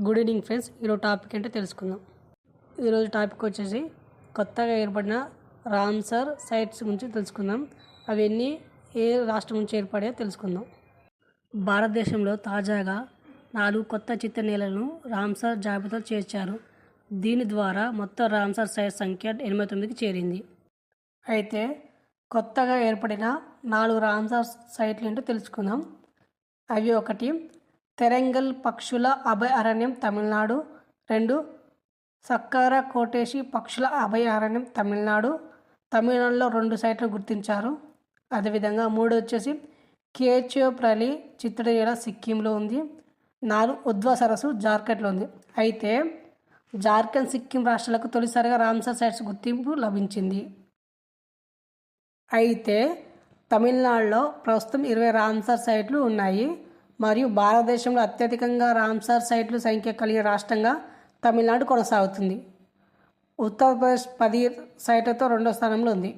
Good evening friends. ఈరోజు topic ఏంటో తెలుసుకుందాం. ఈరోజు టాపిక్ వచ్చేసి కొత్తగా ఏర్పడిన రామ్సర్ సైట్స్ గురించి తెలుసుకుందాం. అవన్నీ ఏ రాష్ట్రం నుంచి ఏర్పడాయో తెలుసుకుందాం. భారతదేశంలో తాజాగా నాలుగు కొత్త చిత్త నేలలను రామ్సర్ జాబితాలో చేర్చారు. దీని ద్వారా మొత్తం రామ్సర్ సైట్ సంఖ్య ఎనభై తొమ్మిదికి చేరింది. అయితే కొత్తగా ఏర్పడిన నాలుగు రామ్సర్ సైట్లు ఏంటో తెలుసుకుందాం. అవి ఒకటి తెరంగల్ పక్షుల అభయారణ్యం తమిళనాడు. రెండు సక్కార కోటేశి పక్షుల అభయారణ్యం తమిళనాడు. తమిళనాడులో రెండు సైట్లు గుర్తించారు. అదేవిధంగా మూడు వచ్చేసి కేచోప్రలి చిత్తడేల సిక్కింలో ఉంది. నాలుగు ఉద్వా సరస్సు జార్ఖండ్లో ఉంది. అయితే జార్ఖండ్ సిక్కిం రాష్ట్రాలకు తొలిసారిగా రామ్సర్ సైట్స్ గుర్తింపు లభించింది. అయితే తమిళనాడులో ప్రస్తుతం ఇరవై రామ్సర్ సైట్లు ఉన్నాయి. మరియు భారతదేశంలో అత్యధికంగా రామ్సార్ సైట్లు సంఖ్య కలిగిన రాష్ట్రంగా తమిళనాడు కొనసాగుతుంది. ఉత్తరప్రదేశ్ పది సైట్లతో రెండో స్థానంలో ఉంది.